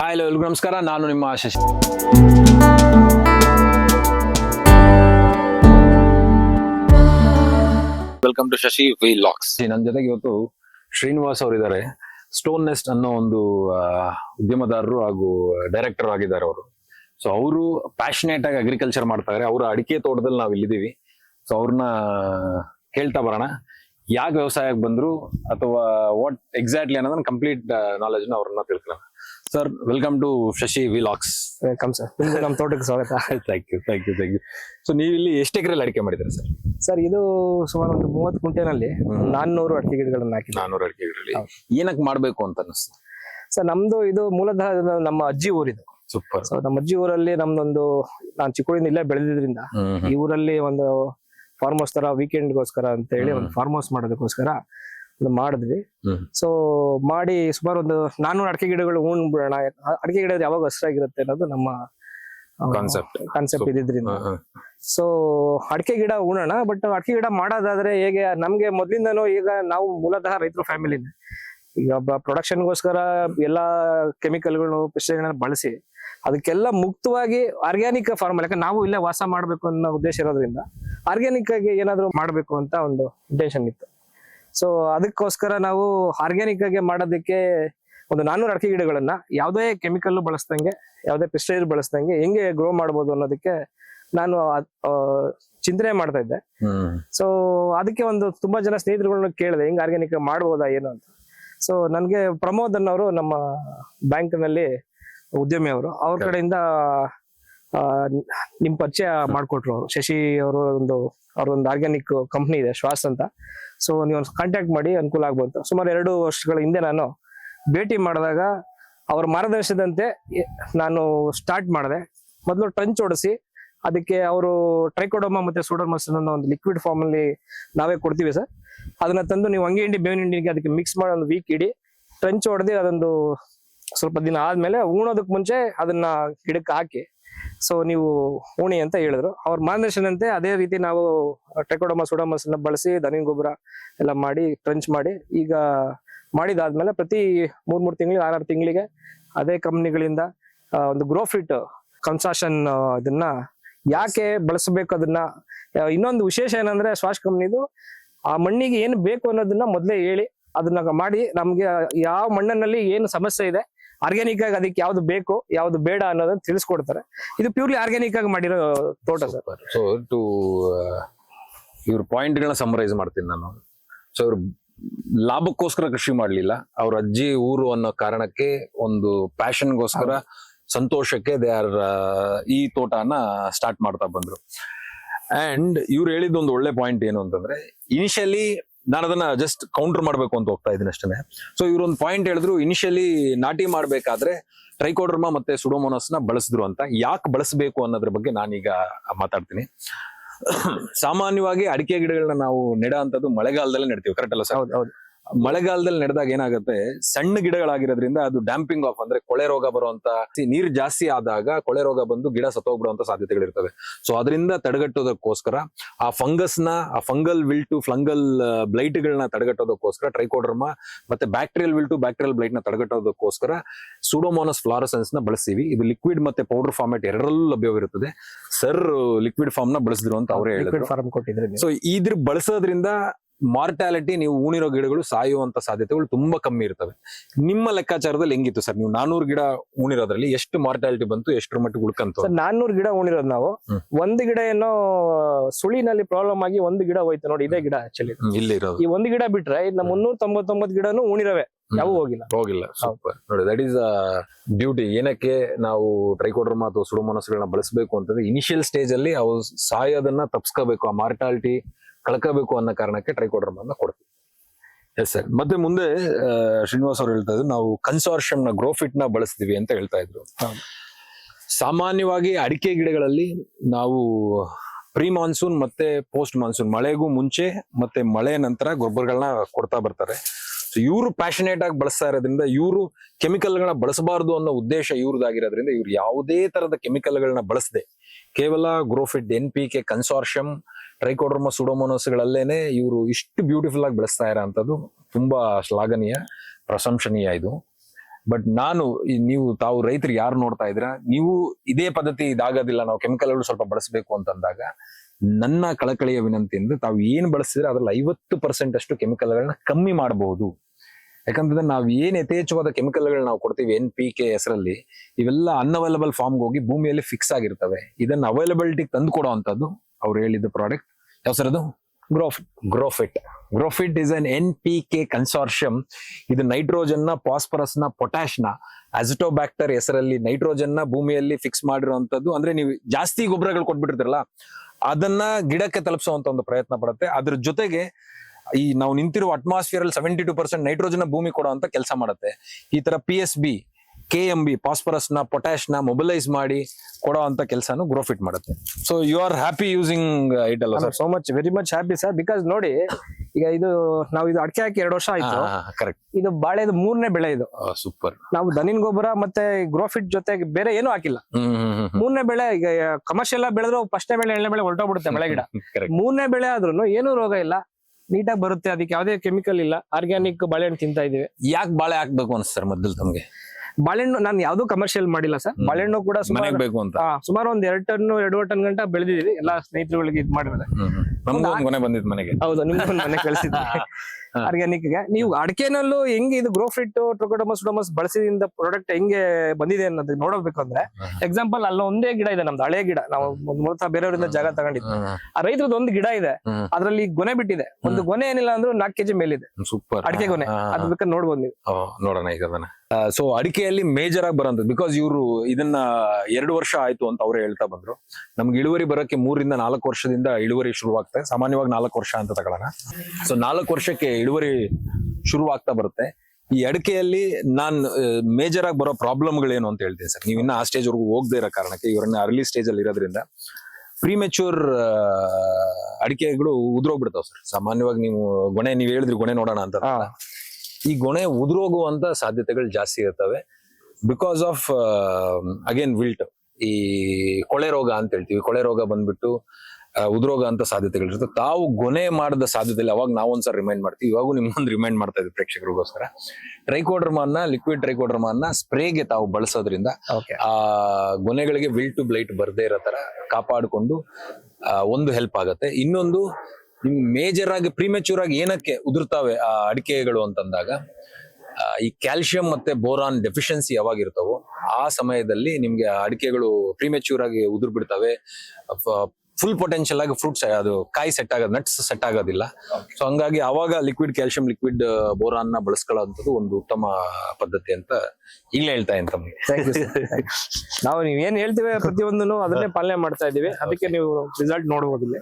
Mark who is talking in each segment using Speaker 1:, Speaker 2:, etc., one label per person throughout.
Speaker 1: Hi hello ಎಲ್ಗೂ ನಮಸ್ಕಾರ. ನಾನು ನಿಮ್ಮ Shashi welcome to Shashi vlogs ನನ್ನ ಜೊತೆಗೆ ಇವತ್ತು ಶ್ರೀನಿವಾಸ್ ಅವರು ಇದ್ದಾರೆ ಸ್ಟೋನ್ ನೆಸ್ಟ್ ಅನ್ನೋ ಒಂದು ಉದ್ಯಮದಾರರು ಹಾಗೂ ಡೈರೆಕ್ಟರ್ ಆಗಿದ್ದಾರೆ ಅವರು. ಸೊ ಅವರು ಪ್ಯಾಷನೇಟ್ ಆಗಿ ಅಗ್ರಿಕಲ್ಚರ್ ಮಾಡ್ತಾರೆ ಅವರ ಅಡಿಕೆ ತೋಟದಲ್ಲಿ ನಾವು ಇಲ್ಲಿದ್ದೀವಿ. ಸೊ ಅವ್ರನ್ನ ಕೇಳ್ತಾ ಬರೋಣ. ಯಾಕೆ ವ್ಯವಸಾಯಕ್ಕೆ ಬಂದರು? ಅಥವಾ ವಾಟ್ ಎಕ್ಸಾಕ್ಟ್ಲಿ ಅನ್ನೋದನ್ನ ಕಂಪ್ಲೀಟ್ ನಾಲೆಜ್ನ ಅವ್ರನ್ನ ತಿಳ್ಕೊಳ್ಳೋಣ. Sir welcome to Shashi vlogs
Speaker 2: welcome sir ನಮ್ಮ ತೋಟಕ್ಕೆ ಸ್ವಾಗತ.
Speaker 1: Thank you thank you thank you so ನೀವು ಇಲ್ಲಿ ಎಷ್ಟು ಎಕರೆಲ್ಲಿ ಅಡಿಕೆ ಮಾಡಿದ್ದೀರಾ ಸರ್
Speaker 2: ಸರ್ ಇದು ಸುಮಾರು ಒಂದು ಮೂವತ್ತು ಕುಂಟೆನಲ್ಲಿ ನಾನ್ನೂರು ಅಡಿಕೆ ಗಿಡಗಳನ್ನ ಹಾಕಿ
Speaker 1: ನಾನ್ನೂರು ಅಡಿಕೆ
Speaker 2: ಗಿಡಗಳಲ್ಲಿ.
Speaker 1: ಏನಕ್ಕೆ ಮಾಡಬೇಕು ಅಂತ ಅನ್ನಿಸ್ತು?
Speaker 2: ಸರ್ ನಮ್ದು ಇದು ಮೂಲತಃ ನಮ್ಮ ಅಜ್ಜಿ ಊರಿದು.
Speaker 1: ಸೂಪರ್
Speaker 2: ಸೊ ನಮ್ಮ ಅಜ್ಜಿ ಊರಲ್ಲಿ ನಮ್ದೊಂದು ನಾನು ಚಿಕ್ಕೂರಿಂದ ಇಲ್ಲೇ ಬೆಳೆದಿದ್ರಿಂದ ಈ ಊರಲ್ಲಿ ಒಂದು ಫಾರ್ಮ್ ಹೌಸ್ ತರ ವೀಕೆಂಡ್ಗೋಸ್ಕರ ಅಂತ ಹೇಳಿ ಒಂದು ಫಾರ್ಮ್ ಹೌಸ್ ಮಾಡೋದಕ್ಕೋಸ್ಕರ ಮಾಡಿದ್ವಿ. ಸೊ ಮಾಡಿ ಸುಮಾರು ಒಂದು ನಾನ್ನೂರು ಅಡಿಕೆ ಗಿಡಗಳು ಹೂಣ್ ಬಿಡೋಣ ಅಡಿಕೆ ಗಿಡ ಯಾವಾಗ ಹಸಿರಾಗಿರುತ್ತೆ ಅನ್ನೋದು ನಮ್ಮ
Speaker 1: ಕಾನ್ಸೆಪ್ಟ್
Speaker 2: ಕಾನ್ಸೆಪ್ಟ್ ಇದ್ದಿದ್ರಿಂದ. ಸೊ ಅಡಿಕೆ ಗಿಡ ಉಣೋಣ ಬಟ್ ಅಡಿಕೆ ಗಿಡ ಮಾಡೋದಾದ್ರೆ ಹೇಗೆ ನಮ್ಗೆ ಮೊದ್ಲಿಂದನೂ ಈಗ ನಾವು ಮೂಲತಃ ರೈತರು ಫ್ಯಾಮಿಲಿನೇ ಈಗ ಪ್ರೊಡಕ್ಷನ್ಗೋಸ್ಕರ ಎಲ್ಲಾ ಕೆಮಿಕಲ್ಗಳು ಪೆಸ್ಟಿಸೈಡ್ಗಳನ್ನ ಬಳಸಿ ಅದಕ್ಕೆಲ್ಲ ಮುಕ್ತವಾಗಿ ಆರ್ಗ್ಯಾನಿಕ್ ಫಾರ್ಮ್ ಯಾಕಂದ್ರೆ ನಾವು ಇಲ್ಲೇ ವಾಸ ಮಾಡ್ಬೇಕು ಅನ್ನೋ ಉದ್ದೇಶ ಇರೋದ್ರಿಂದ ಆರ್ಗ್ಯಾನಿಕ್ ಆಗಿ ಏನಾದ್ರು ಮಾಡ್ಬೇಕು ಅಂತ ಒಂದು ಇಂಟೆನ್ಷನ್ ಇತ್ತು. ಸೊ ಅದಕ್ಕೋಸ್ಕರ ನಾವು ಆರ್ಗ್ಯಾನಿಕ್ ಆಗಿ ಮಾಡೋದಕ್ಕೆ ಒಂದು ನಾನ್ನೂರು ಅಡಕೆ ಗಿಡಗಳನ್ನ ಯಾವುದೇ ಕೆಮಿಕಲ್ ಬಳಸ್ದಂಗೆ ಯಾವುದೇ ಪೆಸ್ಟಿಸೈಡ್ ಬಳಸ್ದಂಗೆ ಹೆಂಗೆ ಗ್ರೋ ಮಾಡ್ಬೋದು ಅನ್ನೋದಕ್ಕೆ ನಾನು ಚಿಂತನೆ ಮಾಡ್ತಾ ಇದ್ದೆ. ಸೊ ಅದಕ್ಕೆ ಒಂದು ತುಂಬಾ ಜನ ಸ್ನೇಹಿತರುಗಳನ್ನ ಕೇಳಿದೆ ಹೆಂಗ್ ಆರ್ಗ್ಯಾನಿಕ್ ಮಾಡ್ಬೋದಾ ಏನು ಅಂತ. ಸೊ ನನ್ಗೆ ಪ್ರಮೋದ್ ಅನ್ನೋರು ನಮ್ಮ ಬ್ಯಾಂಕ್ನಲ್ಲಿ ಉದ್ಯಮಿ ಅವರು. ಅವ್ರ ಕಡೆಯಿಂದ ನಿಮ್ ಪರಿಚಯ ಮಾಡ್ಕೊಟ್ರು ಅವರು. ಶಶಿ ಅವರು ಒಂದು ಅವ್ರೊಂದು ಆರ್ಗ್ಯಾನಿಕ್ ಕಂಪ್ನಿ ಇದೆ ಶ್ವಾಸ್ ಅಂತ. ಸೊ ನೀವು ಕಾಂಟ್ಯಾಕ್ಟ್ ಮಾಡಿ ಅನುಕೂಲ ಆಗ್ಬೋದು. ಸುಮಾರು ಎರಡು ವರ್ಷಗಳ ಹಿಂದೆ ನಾನು ಭೇಟಿ ಮಾಡಿದಾಗ ಅವ್ರ ಮಾರ್ಗದರ್ಶನದಂತೆ ನಾನು ಸ್ಟಾರ್ಟ್ ಮಾಡಿದೆ. ಮೊದಲು ಟಂಚ್ ಓಡಿಸಿ, ಅದಕ್ಕೆ ಅವರು ಟ್ರೈಕೋಡೋಮಾ ಮತ್ತೆ ಸೂಡೋಮಸ್ ಅನ್ನೋ ಒಂದು ಲಿಕ್ವಿಡ್ ಫಾರ್ಮ್ ಅಲ್ಲಿ ನಾವೇ ಕೊಡ್ತೀವಿ ಸರ್. ಅದನ್ನ ತಂದು ನೀವು ಹಂಗೆ ಹಿಂಡಿ, ಬೇವಿನ ಹಿಂಡಿಗೆ ಅದಕ್ಕೆ ಮಿಕ್ಸ್ ಮಾಡಿ ಒಂದು ವೀಕ್ ಇಡಿ ಟ್ರಂಚ್ ಹೊಡೆದು ಅದೊಂದು ಸ್ವಲ್ಪ ದಿನ ಆದ್ಮೇಲೆ ಉಣೋದಕ್ಕೆ ಮುಂಚೆ ಅದನ್ನ ಗಿಡಕ್ಕೆ ಹಾಕಿ ಸೊ ನೀವು ಓಣಿ ಅಂತ ಹೇಳಿದ್ರು. ಅವ್ರ ಮಾರ್ಗದರ್ಶನಂತೆ ಅದೇ ರೀತಿ ನಾವು ಟೆಕೋಡೋಮಸ್ ಸುಡೋಮಸ್ ಬಳಸಿ ದನಿನ ಗೊಬ್ಬರ ಎಲ್ಲ ಮಾಡಿ ಟ್ರಂಚ್ ಮಾಡಿ, ಈಗ ಮಾಡಿದಾದ್ಮೇಲೆ ಪ್ರತಿ ಮೂರ್ ಮೂರ್ ತಿಂಗಳಿಗೆ, ಆರಾರು ತಿಂಗಳಿಗೆ ಅದೇ ಕಂಪ್ನಿಗಳಿಂದ ಒಂದು ಗ್ರೋಫಿಟ್ ಕನ್ಸಾಷನ್ ಇದನ್ನ ಯಾಕೆ ಬಳಸಬೇಕು ಅದನ್ನ? ಇನ್ನೊಂದು ವಿಶೇಷ ಏನಂದ್ರೆ ಸ್ವಾಶ್ ಕಂಪ್ನಿದು ಆ ಮಣ್ಣಿಗೆ ಏನು ಬೇಕು ಅನ್ನೋದನ್ನ ಮೊದಲೇ ಹೇಳಿ ಅದನ್ನ ಮಾಡಿ ನಮ್ಗೆ ಯಾವ ಮಣ್ಣಿನಲ್ಲಿ ಏನು ಸಮಸ್ಯೆ ಇದೆ ಆರ್ಗ್ಯಾನಿಕ್ ಆಗಿ ಅದಕ್ಕೆ ಯಾವ್ದು ಬೇಕು ಯಾವ್ದು ಬೇಡ ಅನ್ನೋದನ್ನ ತಿಳಿಸ್ಕೊಡ್ತಾರೆ. ಇದು ಪ್ಯೂರ್ಲಿ ಆರ್ಗ್ಯಾನಿಕ್ ಆಗಿ ಮಾಡಿರೋ ತೋಟ ಸರ್.
Speaker 1: ಸೊ ಟು ಇವ್ರ ಪಾಯಿಂಟ್ಗಳನ್ನ ಸಮರೈಸ್ ಮಾಡ್ತೀನಿ ನಾನು. ಸೊ ಇವ್ರು ಲಾಭಕ್ಕೋಸ್ಕರ ಕೃಷಿ ಮಾಡ್ಲಿಲ್ಲ. ಅವ್ರ ಅಜ್ಜಿ ಊರು ಅನ್ನೋ ಕಾರಣಕ್ಕೆ ಒಂದು ಪ್ಯಾಷನ್ಗೋಸ್ಕರ ಸಂತೋಷಕ್ಕೆ ದೇ ಆರ್ ಈ ತೋಟನ ಸ್ಟಾರ್ಟ್ ಮಾಡ್ತಾ ಬಂದ್ರು. ಅಂಡ್ ಇವ್ರು ಹೇಳಿದ ಒಂದು ಒಳ್ಳೆ ಪಾಯಿಂಟ್ ಏನು ಅಂತಂದ್ರೆ ಇನಿಷಿಯಲಿ ನಾನು ಅದನ್ನ ಜಸ್ಟ್ ಕೌಂಟರ್ ಮಾಡ್ಬೇಕು ಅಂತ ಹೋಗ್ತಾ ಇದ್ದೀನಿ ಅಷ್ಟೇ ಸೊ ಒಂದು ಪಾಯಿಂಟ್ ಹೇಳಿದ್ರು ಇನಿಷಿಯಲಿ ನಾಟಿ ಮಾಡ್ಬೇಕಾದ್ರೆ ಟ್ರೈಕೋಡರ್ಮಾ ಮತ್ತೆ ಸುಡೋಮೋನಸ್ನ ಬಳಸಿದ್ರು ಅಂತ. ಯಾಕೆ ಬಳಸಬೇಕು ಅನ್ನೋದ್ರ ಬಗ್ಗೆ ನಾನೀಗ ಮಾತಾಡ್ತೀನಿ. ಸಾಮಾನ್ಯವಾಗಿ ಅಡಿಕೆ ಗಿಡಗಳನ್ನ ನಾವು ನೆಡ ಅಂತದ್ದು ಮಳೆಗಾಲದಲ್ಲೇ ನೆಡ್ತೀವಿ ಕರೆಕ್ಟ್ ಅಲ್ಲ ಸರ್?
Speaker 2: ಹೌದು ಹೌದು.
Speaker 1: ಮಳೆಗಾಲದಲ್ಲಿ ನಡೆದಾಗ ಏನಾಗುತ್ತೆ? ಸಣ್ಣ ಗಿಡಗಳಾಗಿರೋದ್ರಿಂದ ಅದು ಡ್ಯಾಂಪಿಂಗ್ ಆಫ್ ಅಂದ್ರೆ ಕೊಳೆ ರೋಗ ಬರುವಂತ ನೀರು ಜಾಸ್ತಿ ಆದಾಗ ಕೊಳೆ ರೋಗ ಬಂದು ಗಿಡ ಸತ್ತೋಗ್ಬಿಡುವಂತ ಸಾಧ್ಯತೆಗಳಿರ್ತವೆ. ಸೊ ಅದರಿಂದ ತಡೆಗಟ್ಟೋದಕ್ಕೋಸ್ಕರ ಆ ಫಂಗಸ್ನ ಆ fungal wilt fungal blight ಗಳನ್ನ ತಡೆಗಟ್ಟೋದಕ್ಕೋಸ್ಕರ ಟ್ರೈಕೋಡ್ರಮ ಮತ್ತೆ ಬ್ಯಾಕ್ಟೀರಿಯಲ್ ವಿಲ್ಟು ಬ್ಯಾಕ್ಟೀರಿಯಲ್ ಬ್ಲೈಟ್ನ ತಡೆಗಟ್ಟೋದಕ್ಕೋಸ್ಕರ ಸೂಡೋಮೋನಸ್ ಫ್ಲಾರಸೆನ್ಸ್ನ ಬಳಸ್ತೀವಿ. ಇದು ಲಿಕ್ವಿಡ್ ಮತ್ತೆ ಪೌಡರ್ ಫಾರ್ಮೆಟ್ ಎರಡರಲ್ಲೂ ಲಭ್ಯವಿರುತ್ತದೆ. ಸರ್ ಲಿಕ್ವಿಡ್ ಫಾರ್ಮ್ನ ಬಳಸಿದ್ರು ಅಂತ ಅವರೇ ಹೇಳಿದ್ರು. ಸೊ ಇದ್ರ ಬಳಸೋದ್ರಿಂದ ಮಾರ್ಟಾಲಿಟಿ ನೀವು ಉಣಿರೋ ಗಿಡಗಳು ಸಾಯುವಂತ ಸಾಧ್ಯತೆಗಳು ತುಂಬಾ ಕಮ್ಮಿ ಇರ್ತವೆ. ನಿಮ್ಮ ಲೆಕ್ಕಾಚಾರದಲ್ಲಿ ಹೆಂಗಿತ್ತು ಸರ್? ನೀವು ನಾನೂರು ಗಿಡ ಉಣಿರೋದ್ರಲ್ಲಿ ಎಷ್ಟು ಮಾರ್ಟಾಲಿಟಿ ಬಂತು ಎಷ್ಟರ ಮಟ್ಟಿಗೆ ಉಳ್ಕಂತು
Speaker 2: ನಾನ್ನೂರು ಗಿಡ ಉಣಿರೋದು ನಾವು. ಒಂದು ಗಿಡ ಏನೋ ಸುಳಿನಲ್ಲಿ ಪ್ರಾಬ್ಲಮ್ ಆಗಿ ಒಂದು ಗಿಡ ಹೋಯ್ತು ನೋಡಿ ಇದೇ ಗಿಡ ಆಕ್ಚುಲಿ
Speaker 1: ಇಲ್ಲಿ
Speaker 2: ಈ ಒಂದು ಗಿಡ ಬಿಟ್ರೆ ಇನ್ನ ಮುನ್ನೂರ ತೊಂಬತ್ತೊಂಬತ್ತು ಗಿಡನು ಉಣಿರವೆ ಯಾವ ಹೋಗಿಲ್ಲ.
Speaker 1: ಹೋಗಿಲ್ಲ. ಸೂಪರ್. ನೋಡಿ ದಟ್ ಈಸ್ ಬ್ಯೂಟಿ ಏನಕ್ಕೆ ನಾವು ಟ್ರೈಕೋಡ್ರಮಾ ಅಥವಾ ಸುಡೋಮೋನಸ್ಗಳನ್ನ ಬಳಸಬೇಕು ಅಂತಂದ್ರೆ ಇನಿಷಿಯಲ್ ಸ್ಟೇಜ್ ಅಲ್ಲಿ ಅವು ಸಾಯೋದನ್ನ ತಪ್ಸ್ಕೋಬೇಕು. ಆ ಮಾರ್ಟಾಲಿಟಿ ಕಳ್ಕೋಬೇಕು ಅನ್ನೋ ಕಾರಣಕ್ಕೆ ಟ್ರೈಕೋಡ್ರಮನ್ನ ಕೊಡ್ತೀವಿ. ಎಸ್ ಸರ್ ಮತ್ತೆ ಮುಂದೆ ಶ್ರೀನಿವಾಸ್ ಅವ್ರು ಹೇಳ್ತಾ ಇದ್ರು ನಾವು ಕನ್ಸಾರ್ಷಿಯಂ ನ ಗ್ರೋಫಿಟ್ನ ಬಳಸ್ತೀವಿ ಅಂತ ಹೇಳ್ತಾ ಇದ್ರು. ಸಾಮಾನ್ಯವಾಗಿ ಅಡಿಕೆ ಗಿಡಗಳಲ್ಲಿ ನಾವು ಪ್ರೀ ಮಾನ್ಸೂನ್ ಮತ್ತೆ ಪೋಸ್ಟ್ ಮಾನ್ಸೂನ್ ಮಳೆಗೂ ಮುಂಚೆ ಮತ್ತೆ ಮಳೆ ನಂತರ ಗೊಬ್ಬರಗಳನ್ನ ಕೊಡ್ತಾ ಬರ್ತಾರೆ. ಸೊ ಇವರು ಪ್ಯಾಷನೇಟ್ ಆಗಿ ಬಳಸ್ತಾ ಇರೋದ್ರಿಂದ ಇವರು ಕೆಮಿಕಲ್ಗಳನ್ನ ಬಳಸಬಾರದು ಅನ್ನೋ ಉದ್ದೇಶ ಇವ್ರದ್ದಾಗಿರೋದ್ರಿಂದ ಇವ್ರು ಯಾವುದೇ ತರದ ಕೆಮಿಕಲ್ಗಳನ್ನ ಬಳಸದೆ ಕೇವಲ Growfit N P K consortium trichoderma ಸುಡೋಮೋನಸ್ಗಳಲ್ಲೇನೆ ಇವರು ಇಷ್ಟು ಬ್ಯೂಟಿಫುಲ್ ಆಗಿ ಬೆಳೆಸ್ತಾ ಇರೋ ಅಂಥದ್ದು ತುಂಬಾ ಶ್ಲಾಘನೀಯ, ಪ್ರಶಂಸನೀಯ ಇದು. ಬಟ್ ನಾನು ನೀವು ತಾವು ರೈತರು ಯಾರು ನೋಡ್ತಾ ಇದ್ರ ನೀವು ಇದೇ ಪದ್ಧತಿ ಇದಾಗೋದಿಲ್ಲ, ನಾವು ಕೆಮಿಕಲ್ಗಳು ಸ್ವಲ್ಪ ಬಳಸಬೇಕು ಅಂತಂದಾಗ ನನ್ನ ಕಳಕಳಿಯ ವಿನಂತಿ ಅಂದ್ರೆ ತಾವು ಏನು ಬಳಸಿದ್ರೆ ಅದ್ರಲ್ಲಿ ಐವತ್ತು ಪರ್ಸೆಂಟ್ ಅಷ್ಟು ಕೆಮಿಕಲ್ಗಳನ್ನ ಕಮ್ಮಿ ಮಾಡಬಹುದು ಯಾಕಂತಂದ್ರೆ ನಾವು ಏನ್ ಯಥೇಚ್ಛವಾದ ಕೆಮಿಕಲ್ಗಳು ನಾವು ಕೊಡ್ತೀವಿ ಎನ್ ಪಿ ಕೆ ಹೆಸರಲ್ಲಿ, ಇವೆಲ್ಲ ಅನ್ಅವೈಲಬಲ್ ಫಾರ್ಮ್ಗೆ ಹೋಗಿ ಭೂಮಿಯಲ್ಲಿ ಫಿಕ್ಸ್ ಆಗಿರ್ತವೆ. ಇದನ್ನ ಅವೈಲಬಿಲಿಟಿ ತಂದು ಕೊಡುವಂತದ್ದು ಅವ್ರು ಹೇಳಿದ ಪ್ರಾಡಕ್ಟ್ ಯಾವ ಸರ್ ಅದು? ಗ್ರೋಫ್ Growfit Growfit is an N P K consortium ಇದು ನೈಟ್ರೋಜನ್ನ ಫಾಸ್ಫರಸ್ನ ಪೊಟ್ಯಾಶ್ನ ಅಜಿಟೋಬ್ಯಾಕ್ಟರ್ ಹೆಸರಲ್ಲಿ ನೈಟ್ರೋಜನ್ನ ಭೂಮಿಯಲ್ಲಿ ಫಿಕ್ಸ್ ಮಾಡಿರುವಂತದ್ದು ಅಂದ್ರೆ ನೀವು ಜಾಸ್ತಿ ಗೊಬ್ಬರಗಳು ಕೊಟ್ಬಿಟ್ಟಿರ್ತಿರಲ್ಲ ಅದನ್ನ ಗಿಡಕ್ಕೆ ತಲುಪಿಸುವಂತ ಒಂದು ಪ್ರಯತ್ನ ಪಡುತ್ತೆ. ಅದ್ರ ಜೊತೆಗೆ ಈ ನಾವು ನಿಂತಿರುವ ಅಟ್ಮಾಸ್ಫಿಯರ್ ಅಲ್ಲಿ ಸೆವೆಂಟಿ ಟು ಪರ್ಸೆಂಟ್ ನೈಟ್ರೋಜನ್ ಭೂಮಿ ಕೊಡುವಂತ ಕೆಲಸ ಮಾಡುತ್ತೆ. ಈ ತರ P S B K M B ಫಾಸ್ಫರಸ್ನ ಪೊಟ್ಯಾಶ್ನ ಮೊಬಿಲೈಸ್ ಮಾಡಿ ಕೊಡೋ ಅಂತ ಕೆಲಸನು ಗ್ರೋಫಿಟ್ ಮಾಡುತ್ತೆ. So you are happy using it ಅಲ್ಲ sir
Speaker 2: so much very much happy sir because ನೋಡಿ ಈಗ ಇದು ನಾವು ಇದು ಅಡಿಕೆ ಹಾಕಿ ಎರಡು ವರ್ಷ ಆಯ್ತು.
Speaker 1: ಕರೆಕ್ಟ್
Speaker 2: ಇದು ಬಾಳೆದು ಮೂರನೇ ಬೆಳೆ ಇದು.
Speaker 1: ಸೂಪರ್
Speaker 2: ನಾವು ದನಿನ್ ಗೊಬ್ಬರ ಮತ್ತೆ ಗ್ರೋಫಿಟ್ ಜೊತೆಗೆ ಬೇರೆ ಏನು ಹಾಕಿಲ್ಲ. ಮೂರನೇ ಬೆಳೆ ಈಗ ಕಮರ್ಷಿಯಲ್ ಬೆಳೆದ್ರು ಫಸ್ಟ್ನೇ ಬೆಳೆ ಎಣ್ಣೆ ಬೆಳೆ ಹೊರಟೋಗ್ಬಿಡುತ್ತೆ ಬೆಳೆ ಗಿಡ. ಮೂರನೇ ಬೆಳೆ ಆದ್ರೂ ಏನು ರೋಗ ಇಲ್ಲ. ನೀಟಾಗಿ ಬರುತ್ತೆ ಅದಕ್ಕೆ ಯಾವುದೇ ಕೆಮಿಕಲ್ ಇಲ್ಲ. ಆರ್ಗ್ಯಾನಿಕ್ ಬಾಳೆಹಣ್ಣು ತಿಂತಾ ಇದೀವಿ.
Speaker 1: ಯಾಕೆ ಬಾಳೆ ಹಾಕ್ಬೇಕು ಅನ್ಸ್ತಾರೆ ಮೊದಲು ತಮ್ಗೆ?
Speaker 2: ಬಾಳೆಹಣ್ಣು ನಾನು ಯಾವ್ದು ಕಮರ್ಷಿಯಲ್ ಮಾಡಿಲ್ಲ ಸರ್. ಬಾಳೆಹಣ್ಣು ಕೂಡ
Speaker 1: ಮನೆಗೆ
Speaker 2: ಸುಮಾರು
Speaker 1: ಬೇಕು ಅಂತ.
Speaker 2: ಸುಮಾರು ಒಂದ್ ಎರಡ್ ಟನ್ ಎರಡೂವರೆ ಟನ್ ಗಂಟ ಬೆಳೆದಿದೀವಿ. ಎಲ್ಲಾ ಸ್ನೇಹಿತರುಗಳಿಗೆ ಇದು ಮಾಡಿದ್ರೆ
Speaker 1: ಒಂದ್ ಕೊನೆ ಮನೆಗೆ.
Speaker 2: ಹೌದು ನಿಮ್ಗೆ ಮನೆ ಕಳಿಸಿದ್ವಿ.
Speaker 1: ಹಾ.
Speaker 2: ಆರ್ಗ್ಯಾನಿಕ್ಗೆ ನೀವು ಅಡಿಕೆನಲ್ಲೂ ಹೆಂಗ್ ಇದು ಗ್ರೋಫಿಟ್ ಟ್ರೊಕೊಡಮಸ್ ಡೊಮಸ್ ಬಳಸಿದಿಂದ ಪ್ರಾಡಕ್ಟ್ ಹೆಂಗೆ ಬಂದಿದೆ ಅನ್ನೋದು ನೋಡಬೇಕು ಅಂದ್ರೆ. ಎಕ್ಸಾಂಪಲ್ ಅಲ್ಲ ಒಂದೇ ಗಿಡ ಇದೆ ನಮ್ದು ಹಳೆ ಗಿಡ. ನಾವು ಮೂಲತಃ ಬೇರೆಯವರಿಂದ ಜಾಗ ತಗೊಂಡಿದ್ವಿ ಆ ರೈತರದ್ದು ಒಂದು ಗಿಡ ಇದೆ. ಅದ್ರಲ್ಲಿ ಗೊನೆ ಬಿಟ್ಟಿದೆ. ಒಂದು ಗೊನೆ ಏನಿಲ್ಲ ಅಂದ್ರೂ ನಾಲ್ಕು ಕೆಜಿ ಮೇಲಿದೆ.
Speaker 1: ಸೂಪರ್.
Speaker 2: ಅಡಿಕೆ ಗೊನೆ. ಅದ್ ಬೇಕಾದ್ರೆ ನೋಡ್ಬೋದು ನೀವು.
Speaker 1: ನೋಡೋಣ ಈಗ ಅದನ್ನ. ಸೊ ಅಡಿಕೆಯಲ್ಲಿ ಮೇಜರ್ ಆಗಿ ಬರೋದು ಬಿಕಾಸ್ ಇವರು ಇದನ್ನ ಎರಡು ವರ್ಷ ಆಯ್ತು ಅಂತ ಅವ್ರು ಹೇಳ್ತಾ ಬಂದ್ರು. ನಮ್ಗೆ ಇಳುವರಿ ಬರೋಕೆ ಮೂರಿಂದ ನಾಲ್ಕು ವರ್ಷದಿಂದ ಇಳುವರಿ ಶುರುವಾಗ್ತದೆ. ಸಾಮಾನ್ಯವಾಗಿ ನಾಲ್ಕು ವರ್ಷ ಅಂತ ತಗೊಳ್ಳೋಣ. ಸೊ ನಾಲ್ಕು ವರ್ಷಕ್ಕೆ ಇಳುವರಿ ಶುರುವಾಗ್ತಾ ಬರುತ್ತೆ. ಈ ಅಡಿಕೆಯಲ್ಲಿ ನಾನ್ ಮೇಜರ್ ಆಗಿ ಬರೋ ಪ್ರಾಬ್ಲಮ್ಗಳೇನು ಅಂತ ಹೇಳ್ತೀನಿ ಸರ್. ನೀವು ಇನ್ನ ಆ ಸ್ಟೇಜ್ ವರೆಗೂ ಹೋಗದೆ ಇರೋ ಕಾರಣಕ್ಕೆ ಇವರನ್ನ ಅರ್ಲಿ ಸ್ಟೇಜ್ ಅಲ್ಲಿ ಇರೋದ್ರಿಂದ ಪ್ರಿಮೆಚೂರ್ ಅಡಿಕೆಗಳು ಉದುರೋಗ್ಬಿಡ್ತಾವ್ ಸರ್. ಸಾಮಾನ್ಯವಾಗಿ ನೀವು ಗೊಣೆ ನೀವು ಹೇಳಿದ್ರಿ ಗೊಣೆ ನೋಡೋಣ ಅಂತ. ಈ ಗೊಣೆ ಉದುರೋಗುವಂತ ಸಾಧ್ಯತೆಗಳು ಜಾಸ್ತಿ ಇರ್ತವೆ. ಬಿಕಾಸ್ ಆಫ್ ಅಗೇನ್ ವಿಲ್ಟ್ ಈ ಕೊಳೆ ರೋಗ ಅಂತ ಹೇಳ್ತೀವಿ. ಕೊಳೆ ರೋಗ ಬಂದ್ಬಿಟ್ಟು ಉದುರೋಗ ಅಂತ ಸಾಧ್ಯತೆಗಳು ಇರ್ತವೆ ತಾವು ಗೊನೆ ಮಾಡಿದ ಸಾಧ್ಯತೆ ಇಲ್ಲ ಅವಾಗ ನಾವೊಂದ್ಸಲ ರಿಮೈಂಡ್ ಮಾಡ್ತೀವಿ. ಇವಾಗೂ ನಿಮ್ಮೊಂದು ರಿಮೈಂಡ್ ಮಾಡ್ತಾ ಇದ್ದೀವಿ ಪ್ರೇಕ್ಷಕರಿಗೋಸ್ಕರ. ಟ್ರೈಕೋಡ್ರಮಾನ್ನ ಲಿಕ್ವಿಡ್ ಟ್ರೈಕೋಡ್ರಮಾನ್ನ ಸ್ಪ್ರೇಗೆ ತಾವು ಬಳಸೋದ್ರಿಂದ ಆ ಗೊನೆಗಳಿಗೆ ವಿಲ್ ಟು ಬ್ಲೈಟ್ ಬರದೇ ಇರೋ ತರ ಕಾಪಾಡಿಕೊಂಡು ಒಂದು ಹೆಲ್ಪ್ ಆಗುತ್ತೆ. ಇನ್ನೊಂದು ನಿಮ್ ಮೇಜರ್ ಆಗಿ ಪ್ರಿಮೆಚೂರ್ ಆಗಿ ಏನಕ್ಕೆ ಉದುರ್ತಾವೆ ಆ ಅಡಿಕೆಗಳು ಅಂತಂದಾಗ ಈ ಕ್ಯಾಲ್ಸಿಯಂ ಮತ್ತೆ ಬೋರಾನ್ ಡೆಫಿಷಿಯನ್ಸಿ ಯಾವಾಗ ಇರ್ತಾವೋ ಆ ಸಮಯದಲ್ಲಿ ನಿಮ್ಗೆ ಆ ಅಡಿಕೆಗಳು ಪ್ರಿಮೆಚೂರ್ ಆಗಿ ಉದುರ್ ಬಿಡ್ತವೆ ಫುಲ್ ಪೊಟೆನ್ಶಿಯಲ್ ಆಗಿ ಫ್ರೂಟ್ಸ್ ಅದು ಕಾಯಿ ಸೆಟ್ ಆಗೋದು ನಟ್ಸ್ ಸೆಟ್ ಆಗೋದಿಲ್ಲ. ಸೊ ಹಂಗಾಗಿ ಅವಾಗ ಲಿಕ್ವಿಡ್ ಕ್ಯಾಲ್ಸಿಯಂ ಲಿಕ್ವಿಡ್ ಬೋರಾನ್ನ ನ ಬಳಸ್ಕೊಳ್ಳೋಂಥದ್ದು ಒಂದು ಉತ್ತಮ ಪದ್ಧತಿ ಅಂತ ಈಗಲೇ ಹೇಳ್ತಾ ಇದ್ದೀನಿ ತಮಗೆ.
Speaker 2: ನಾವು ನೀವ್ ಏನ್ ಹೇಳ್ತೀವಿ ಪ್ರತಿಯೊಂದನ್ನು ಅದನ್ನೇ ಪಾಲನೆ ಮಾಡ್ತಾ ಇದೀವಿ. ಅದಕ್ಕೆ ನೀವು ರಿಸಲ್ಟ್ ನೋಡಬಹುದು ಇಲ್ಲಿ.